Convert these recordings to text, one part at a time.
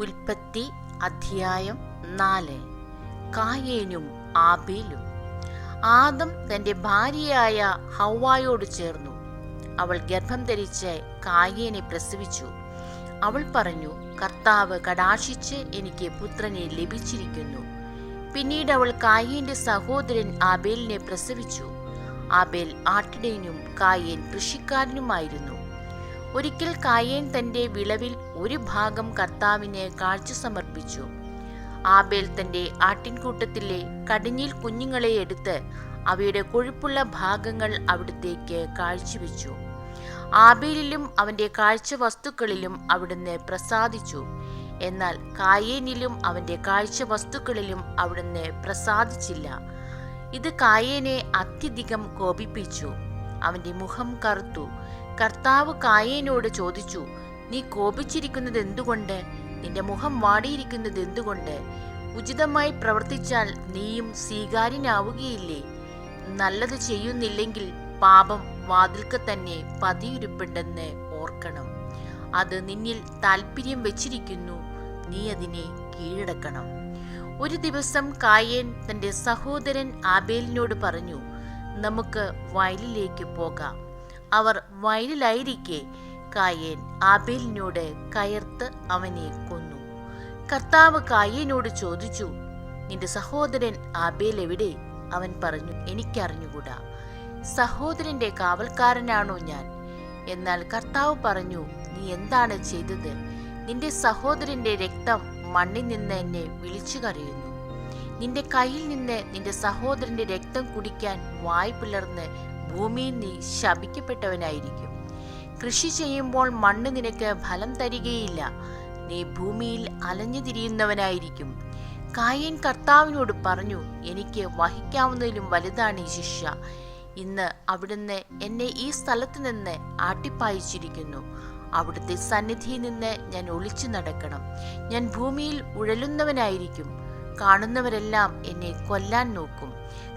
ഉൽപ്പത്തി അധ്യായം നാല്. കായേനും ആബേലും. ആദം തന്റെ ഭാര്യയായ ഹൗവായോട് ചേർന്നു. അവൾ ഗർഭം ധരിച്ച് കായേനെ പ്രസവിച്ചു. അവൾ പറഞ്ഞു കർത്താവ് കടാക്ഷിച്ച് എനിക്ക് പുത്രനെ ലഭിച്ചിരിക്കുന്നു. പിന്നീട് അവൾ കായേന്റെ സഹോദരൻ ആബേലിനെ പ്രസവിച്ചു. ആബേൽ ആട്ടിടയനും കായേൻ കൃഷിക്കാരനുമായിരുന്നു. ഒരിക്കൽ കായേൻ തന്റെ വിളവിൽ ഒരു ഭാഗം കർത്താവിന് കാഴ്ച സമർപ്പിച്ചു. ആബേൽ തന്റെ ആട്ടിൻകൂട്ടത്തിലെ കടിഞ്ഞിൽ കുഞ്ഞുങ്ങളെ എടുത്ത് അവയുടെ കൊഴുപ്പുള്ള ഭാഗങ്ങൾ അവിടത്തേക്ക് കാഴ്ചവെച്ചു. ആബേലിലും അവന്റെ കാഴ്ച വസ്തുക്കളിലും അവിടുന്ന് പ്രസാദിച്ചു. എന്നാൽ കായേനിലും അവന്റെ കാഴ്ച വസ്തുക്കളിലും അവിടുന്ന് പ്രസാദിച്ചില്ല. ഇത് കായേനെ അത്യധികം കോപിപ്പിച്ചു. അവന്റെ മുഖം കറുത്തു. കർത്താവ് കായേനോട് ചോദിച്ചു നീ കോപിച്ചിരിക്കുന്നത് എന്തുകൊണ്ട്? നിന്റെ മുഖം വാടിയിരിക്കുന്നത് എന്തുകൊണ്ട്? ഉചിതമായി പ്രവർത്തിച്ചാൽ നീയും സ്വീകാര്യനാവുകയില്ലേ? നല്ലത് ചെയ്യുന്നില്ലെങ്കിൽ പാപം വാതിൽക്ക് തന്നെ പതിയിരുപ്പുണ്ടെന്ന് ഓർക്കണം. അത് നിന്നിൽ താല്പര്യം വെച്ചിരിക്കുന്നു. നീ അതിനെ കീഴടക്കണം. ഒരു ദിവസം കായേൻ തന്റെ സഹോദരൻ ആബേലിനോട് പറഞ്ഞു നമുക്ക് വയലിലേക്ക് പോകാം. അവർ വയലിലായിരിക്കെ. കായേൻ ആബേലിനോട് കയർത്ത് അവനെ കൊന്നു. കർത്താവ് കായേനോട് ചോദിച്ചു നിന്റെ സഹോദരൻ ആബേൽ എവിടെ? അവൻ പറഞ്ഞു എനിക്കറിഞ്ഞുകൂടാ. സഹോദരന്റെ കാവൽക്കാരനാണോ ഞാൻ? എന്നാൽ കർത്താവ് പറഞ്ഞു നീ എന്താണ് ചെയ്തത്? നിന്റെ സഹോദരന്റെ രക്തം മണ്ണിൽ നിന്ന് എന്നെ വിളിച്ചു കരയുന്നു നിന്റെ കയ്യിൽ നിന്ന് നിന്റെ സഹോദരന്റെ രക്തം കുടിക്കാൻ വായ് പിളർന്ന് ഭൂമിയിൽ നീ ശപിക്കപ്പെട്ടവനായിരിക്കും. കൃഷി ചെയ്യുമ്പോൾ മണ്ണ് നിനക്ക് ഫലം തരികയില്ല. നീ ഭൂമിയിൽ അലഞ്ഞു തിരിയുന്നവനായിരിക്കും. കായൻ കർത്താവിനോട് പറഞ്ഞു എനിക്ക് വഹിക്കാവുന്നതിലും വലുതാണ് ഈ ശിഷ്യ ഇന്ന് അവിടുന്ന് എന്നെ ഈ സ്ഥലത്ത് നിന്ന് ആട്ടിപ്പായിച്ചിരിക്കുന്നു. അവിടുത്തെ സന്നിധിയിൽ നിന്ന് ഞാൻ ഒളിച്ചു നടക്കണം. ഞാൻ ഭൂമിയിൽ ഉഴലുന്നവനായിരിക്കും. കാണുന്നവരെല്ലാം എന്നെ കൊല്ലാൻ നോക്കും.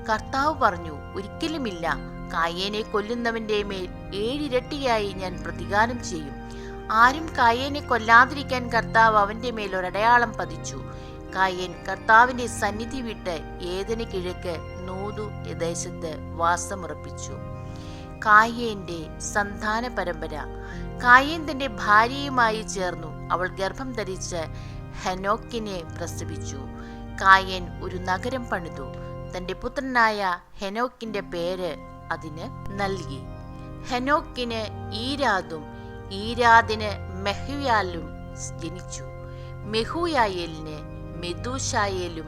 കർത്താവ് പറഞ്ഞു ഒരിക്കലുമില്ല. കായേനെ കൊല്ലുന്നവന്റെ മേൽ ഏഴിരട്ടിയായി ഞാൻ പ്രതികാരം ചെയ്യും. ആരും കായേനെ കൊല്ലാതിരിക്കാൻ കർത്താവ് അവന്റെ മേൽ ഒരടയാളം പതിച്ചു. കായൻ കർത്താവിന്റെ സന്നിധി വിട്ട് ഏതിന് കിഴക്ക് നൂതു ദേശത്ത് വാസമുറപ്പിച്ചു. കായേന്റെ സന്താന പരമ്പര കായേൻ തന്റെ ഭാര്യയുമായി ചേർന്നു. അവൾ ഗർഭം ധരിച്ച് ഹെനോക്കിനെ പ്രസവിച്ചു. കായൻ ഒരു നഗരം പണിതു. തന്റെ പുത്രനായ ഹെനോക്കിന്റെ പേര് അതിന് നൽകി. ഹെനോക്കിന് ഈരാദും ഈരാദിന് മെഹുയാലും ജനിച്ചു. മെഹുയായേലിന് മെദൂഷായേലും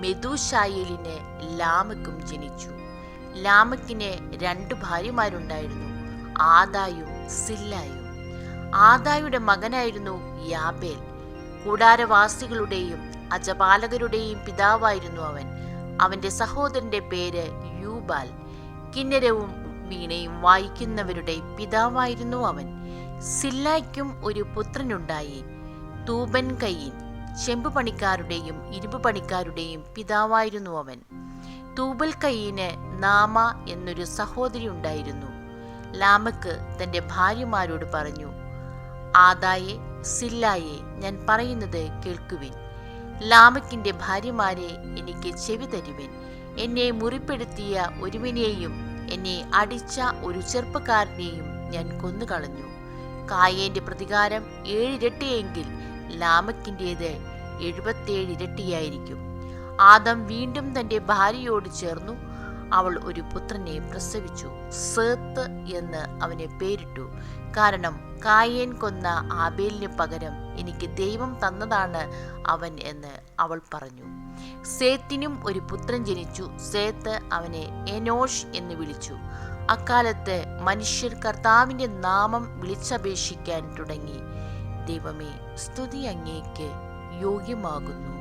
മെദൂഷായേലിന് ലാമക്കും ജനിച്ചു. ലാമക്കിന് രണ്ടു ഭാര്യമാരുണ്ടായിരുന്നു ആദായും സില്ലായും. ആദായുടെ മകനായിരുന്നു യാബേൽ. കൂടാരവാസികളുടെയും അജപാലകരുടെയും പിതാവായിരുന്നു അവൻ. അവന്റെ സഹോദരന്റെ പേര് യൂബാൽ. കിന്നരവും വീണയും വായിക്കുന്നവരുടെ പിതാവായിരുന്നു അവൻ. സില്ലായ്ക്കും ഒരു പുത്രനുണ്ടായി. തൂബൻ കയ്യൻ ചെമ്പ് പണിക്കാരുടെയും ഇരുമ്പ് പണിക്കാരുടെയും പിതാവായിരുന്നു അവൻ. തൂബൽ കയ്യിന് നാമ എന്നൊരു സഹോദരി ഉണ്ടായിരുന്നു. ലാമക്ക് തന്റെ ഭാര്യമാരോട് പറഞ്ഞു ആദായെ സില്ലായെ ഞാൻ പറയുന്നത് കേൾക്കുവിൻ. ലാമക്കിന്റെ ഭാര്യമാരെ എനിക്ക് ചെവി തരുവിൻ. എന്നെ മുറിപ്പെടുത്തിയ ഒരുവിനെയും എന്നെ അടിച്ച ഒരു ചെറുപ്പക്കാരനെയും ഞാൻ കൊന്നുകളഞ്ഞു. കായേന്റെ പ്രതികാരം ഏഴിരട്ടിയെങ്കിൽ ലാമക്കിന്റെത് എഴുപത്തേഴ് ഇരട്ടിയായിരിക്കും. ആദം വീണ്ടും തന്റെ ഭാര്യയോട് ചേർന്നു അവൾ ഒരു പുത്രനെ പ്രസവിച്ചു. സേത്ത് എന്ന് അവനെ പേരിട്ടു. കാരണം കായേൻ കൊന്ന ആബേലിന് പകരം എനിക്ക് ദൈവം തന്നതാണ് അവൻ എന്ന് അവൾ പറഞ്ഞു. സേത്തിനും ഒരു പുത്രൻ ജനിച്ചു. സേത്ത് അവനെ എനോഷ് എന്ന് വിളിച്ചു. അക്കാലത്ത് മനുഷ്യർ കർത്താവിന്റെ നാമം വിളിച്ചപേക്ഷിക്കാൻ തുടങ്ങി. ദൈവമേ സ്തുതി അങ്ങേക്ക് യോഗ്യമാകുന്നു.